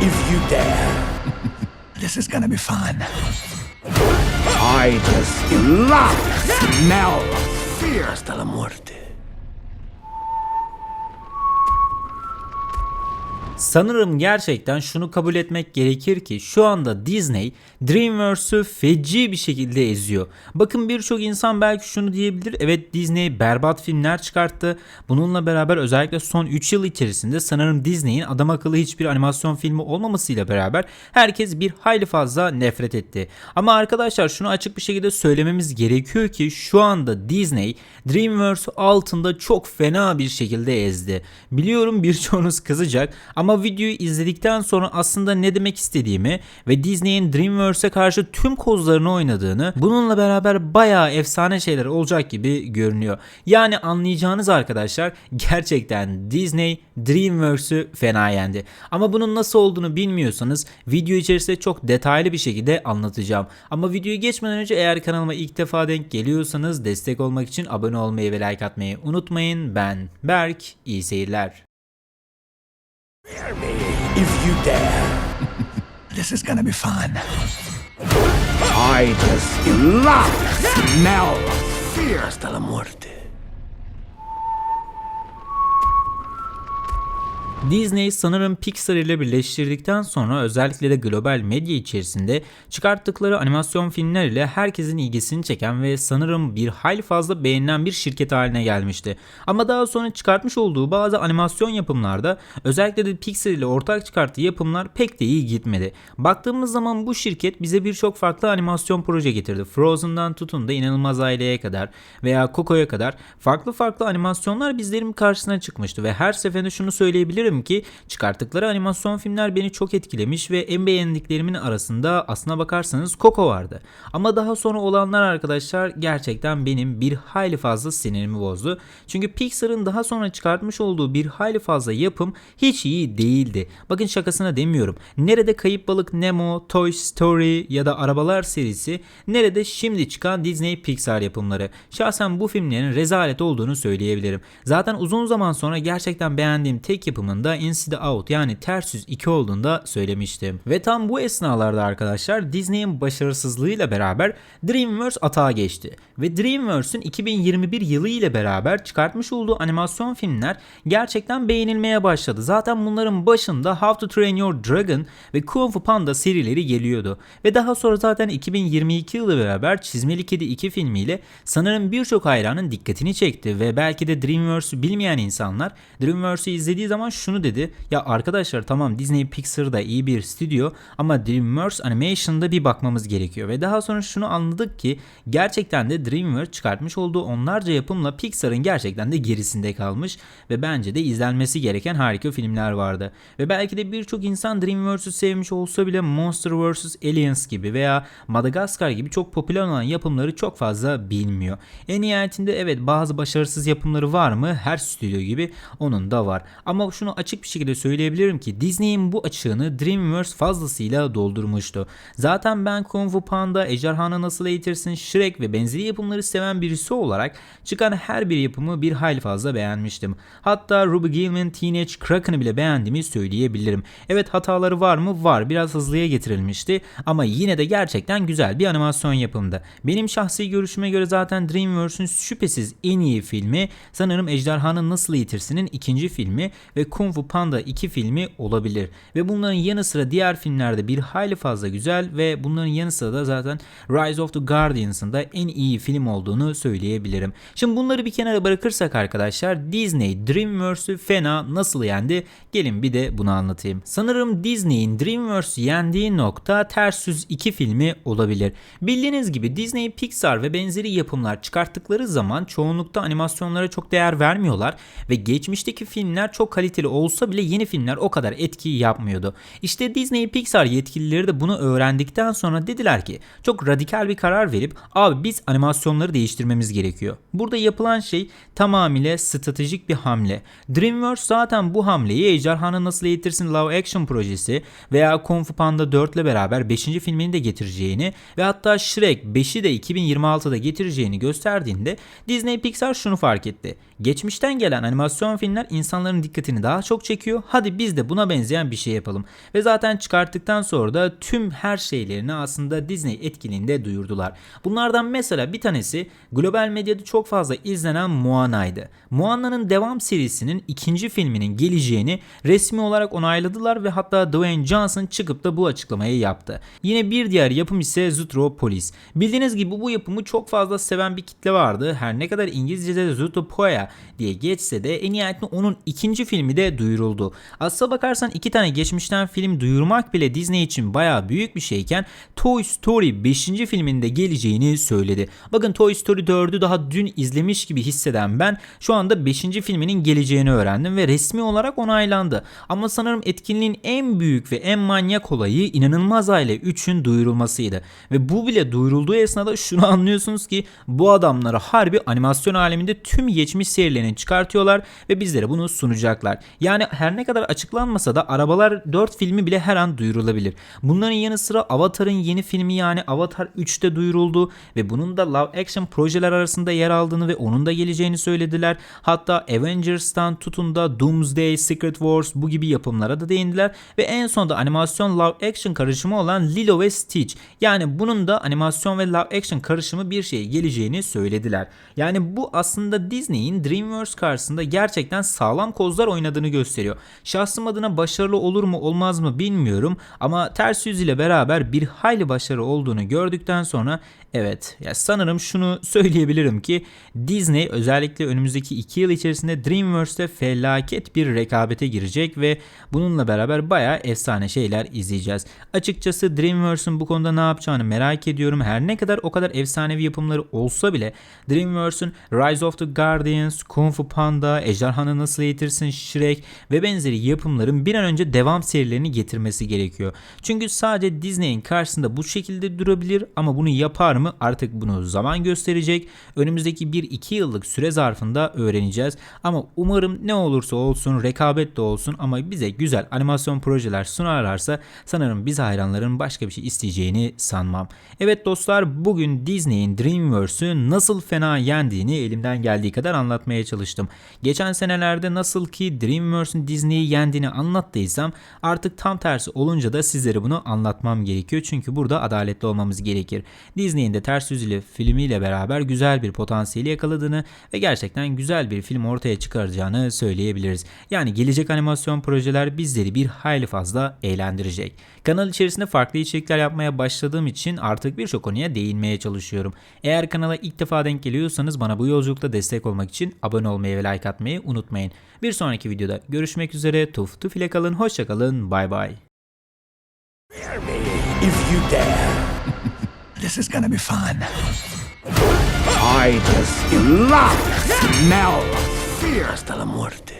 if you dare. This is gonna be fun. I just love the smell of fear hasta la muerte. Sanırım gerçekten şunu kabul etmek gerekir ki şu anda Disney Dreamworks'ü feci bir şekilde eziyor. Bakın birçok insan belki şunu diyebilir. Evet Disney berbat filmler çıkarttı. Bununla beraber özellikle son 3 yıl içerisinde sanırım Disney'in adam akıllı hiçbir animasyon filmi olmamasıyla beraber herkes bir hayli fazla nefret etti. Ama arkadaşlar şunu açık bir şekilde söylememiz gerekiyor ki şu anda Disney Dreamworks altında çok fena bir şekilde ezdi. Biliyorum birçoğunuz kızacak ama videoyu izledikten sonra aslında ne demek istediğimi ve Disney'in Dreamworks'e karşı tüm kozlarını oynadığını bununla beraber bayağı efsane şeyler olacak gibi görünüyor. Yani anlayacağınız arkadaşlar gerçekten Disney Dreamworks'ü fena yendi. Ama bunun nasıl olduğunu bilmiyorsanız video içerisinde çok detaylı bir şekilde anlatacağım. Ama videoyu geçmeden önce eğer kanalıma ilk defa denk geliyorsanız destek olmak için abone olmayı ve like atmayı unutmayın. Ben Berk, iyi seyirler. Fear me if you dare. This is gonna be fun. I just love smell of fear hasta la muerte. Disney sanırım Pixar ile birleştirdikten sonra özellikle de global medya içerisinde çıkarttıkları animasyon filmler ile herkesin ilgisini çeken ve sanırım bir hayli fazla beğenilen bir şirket haline gelmişti. Ama daha sonra çıkartmış olduğu bazı animasyon yapımlarda özellikle de Pixar ile ortak çıkarttığı yapımlar pek de iyi gitmedi. Baktığımız zaman bu şirket bize birçok farklı animasyon proje getirdi. Frozen'dan tutun da inanılmaz aileye kadar veya Coco'ya kadar farklı farklı animasyonlar bizlerin karşısına çıkmıştı ve her seferinde şunu söyleyebilirim ki çıkarttıkları animasyon filmler beni çok etkilemiş ve en beğendiklerimin arasında aslına bakarsanız Coco vardı. Ama daha sonra olanlar arkadaşlar gerçekten benim bir hayli fazla sinirimi bozdu. Çünkü Pixar'ın daha sonra çıkartmış olduğu bir hayli fazla yapım hiç iyi değildi. Bakın şakasına demiyorum. Nerede Kayıp Balık Nemo, Toy Story ya da Arabalar serisi, nerede şimdi çıkan Disney Pixar yapımları. Şahsen bu filmlerin rezalet olduğunu söyleyebilirim. Zaten uzun zaman sonra gerçekten beğendiğim tek yapımın da Inside Out yani Ters Yüz 2 olduğunda söylemiştim. Ve tam bu esnalarda arkadaşlar Disney'in başarısızlığıyla beraber DreamWorks atağa geçti. Ve DreamWorks'ün 2021 yılı ile beraber çıkartmış olduğu animasyon filmler gerçekten beğenilmeye başladı. Zaten bunların başında How to Train Your Dragon ve Kung Fu Panda serileri geliyordu. Ve daha sonra zaten 2022 yılı beraber Çizmeli Kedi 2 filmiyle sanırım birçok hayranın dikkatini çekti ve belki de DreamWorks'u bilmeyen insanlar DreamWorks'u izlediği zaman şunu dedi. Ya arkadaşlar tamam Disney Pixar da iyi bir stüdyo ama DreamWorks Animation'da bir bakmamız gerekiyor. Ve daha sonra şunu anladık ki gerçekten de DreamWorks çıkartmış olduğu onlarca yapımla Pixar'ın gerçekten de gerisinde kalmış ve bence de izlenmesi gereken harika filmler vardı. Ve belki de birçok insan DreamWorks'u sevmiş olsa bile Monster vs. Aliens gibi veya Madagascar gibi çok popüler olan yapımları çok fazla bilmiyor. En nihayetinde evet bazı başarısız yapımları var mı? Her stüdyo gibi onun da var. Ama şunu açık bir şekilde söyleyebilirim ki Disney'in bu açığını DreamWorks fazlasıyla doldurmuştu. Zaten ben Kung Fu Panda, Ejderhanı Nasıl Eğitirsin, Shrek ve benzeri yapımları seven birisi olarak çıkan her bir yapımı bir hayli fazla beğenmiştim. Hatta Ruby Gillman Teenage Kraken'ı bile beğendiğimi söyleyebilirim. Evet hataları var mı? Var. Biraz hızlıya getirilmişti ama yine de gerçekten güzel bir animasyon yapımdı. Benim şahsi görüşüme göre zaten DreamWorks'ün şüphesiz en iyi filmi sanırım Ejderhanı Nasıl Eğitirsin'in ikinci filmi ve Kung Fu Panda 2 filmi olabilir. Ve bunların yanı sıra diğer filmlerde bir hayli fazla güzel ve bunların yanı sıra da zaten Rise of the Guardians'ın da en iyi film olduğunu söyleyebilirim. Şimdi bunları bir kenara bırakırsak arkadaşlar Disney DreamWorks'ü fena nasıl yendi? Gelin bir de bunu anlatayım. Sanırım Disney'in DreamWorks'ü yendiği nokta Ters Yüz 2 filmi olabilir. Bildiğiniz gibi Disney, Pixar ve benzeri yapımlar çıkarttıkları zaman çoğunlukta animasyonlara çok değer vermiyorlar ve geçmişteki filmler çok kaliteli olsa bile yeni filmler o kadar etki yapmıyordu. İşte Disney Pixar yetkilileri de bunu öğrendikten sonra dediler ki çok radikal bir karar verip abi biz animasyonları değiştirmemiz gerekiyor. Burada yapılan şey tamamıyla stratejik bir hamle. DreamWorks zaten bu hamleyi Ejderhanı Nasıl Eğitirsin Live Action projesi veya Kung Fu Panda 4 ile beraber 5. filmini de getireceğini ve hatta Shrek 5'i de 2026'da getireceğini gösterdiğinde Disney Pixar şunu fark etti. Geçmişten gelen animasyon filmler insanların dikkatini daha daha çok çekiyor. Hadi biz de buna benzeyen bir şey yapalım. Ve zaten çıkarttıktan sonra da tüm her şeylerini aslında Disney etkinliğinde duyurdular. Bunlardan mesela bir tanesi global medyada çok fazla izlenen Moana'ydı. Moana'nın devam serisinin ikinci filminin geleceğini resmi olarak onayladılar ve hatta Dwayne Johnson çıkıp da bu açıklamayı yaptı. Yine bir diğer yapım ise Zootropolis. Bildiğiniz gibi bu yapımı çok fazla seven bir kitle vardı. Her ne kadar İngilizce'de Zootopia diye geçse de en nihayetinde onun ikinci filmi de duyuruldu. Aslına bakarsan iki tane geçmişten film duyurmak bile Disney için baya büyük bir şeyken Toy Story 5. filminde geleceğini söyledi. Bakın Toy Story 4'ü daha dün izlemiş gibi hisseden ben şu anda 5. filminin geleceğini öğrendim ve resmi olarak onaylandı. Ama sanırım etkinliğin en büyük ve en manyak olayı inanılmaz aile 3'ün duyurulmasıydı. Ve bu bile duyurulduğu esnada şunu anlıyorsunuz ki bu adamları harbi animasyon aleminde tüm geçmiş serilerini çıkartıyorlar ve bizlere bunu sunacaklar. Yani her ne kadar açıklanmasa da arabalar 4 filmi bile her an duyurulabilir. Bunların yanı sıra Avatar'ın yeni filmi yani Avatar 3'te duyuruldu ve bunun da live action projeler arasında yer aldığını ve onun da geleceğini söylediler. Hatta Avengers'tan tutun da Doomsday, Secret Wars bu gibi yapımlara da değindiler ve en sonunda animasyon live action karışımı olan Lilo ve Stitch yani bunun da animasyon ve live action karışımı bir şeye geleceğini söylediler. Yani bu aslında Disney'in DreamWorks karşısında gerçekten sağlam kozlar oynadığını gösteriyor. Şahsım adına başarılı olur mu olmaz mı bilmiyorum ama ters yüz ile beraber bir hayli başarı olduğunu gördükten sonra evet ya sanırım şunu söyleyebilirim ki Disney özellikle önümüzdeki 2 yıl içerisinde DreamWorks'te felaket bir rekabete girecek ve bununla beraber bayağı efsane şeyler izleyeceğiz. Açıkçası DreamWorks'un bu konuda ne yapacağını merak ediyorum. Her ne kadar o kadar efsanevi yapımları olsa bile DreamWorks'un Rise of the Guardians, Kung Fu Panda, Ejderhanı Nasıl Eğitirsin, Shrek ve benzeri yapımların bir an önce devam serilerini getirmesi gerekiyor. Çünkü sadece Disney'in karşısında bu şekilde durabilir ama bunu yapar mı artık bunu zaman gösterecek. Önümüzdeki 1-2 yıllık süre zarfında öğreneceğiz. Ama umarım ne olursa olsun rekabet de olsun ama bize güzel animasyon projeler sunarlarsa sanırım biz hayranların başka bir şey isteyeceğini sanmam. Evet dostlar bugün Disney'in DreamWorks'ü nasıl fena yendiğini elimden geldiği kadar anlatmaya çalıştım. Geçen senelerde nasıl ki DreamWorks'un Disney'i yendiğini anlattıysam artık tam tersi olunca da sizlere bunu anlatmam gerekiyor. Çünkü burada adaletli olmamız gerekir. Disney'in de Ters Yüz ile filmiyle beraber güzel bir potansiyeli yakaladığını ve gerçekten güzel bir film ortaya çıkaracağını söyleyebiliriz. Yani gelecek animasyon projeler bizleri bir hayli fazla eğlendirecek. Kanal içerisinde farklı içerikler yapmaya başladığım için artık birçok konuya değinmeye çalışıyorum. Eğer kanala ilk defa denk geliyorsanız bana bu yolculukta destek olmak için abone olmayı ve like atmayı unutmayın. Bir sonraki videoda görüşmek üzere. Tuf tuf ile kalın. Hoşçakalın. Bay bay. If you dare. This is gonna be fun. I just love smell of fear hasta la muerte.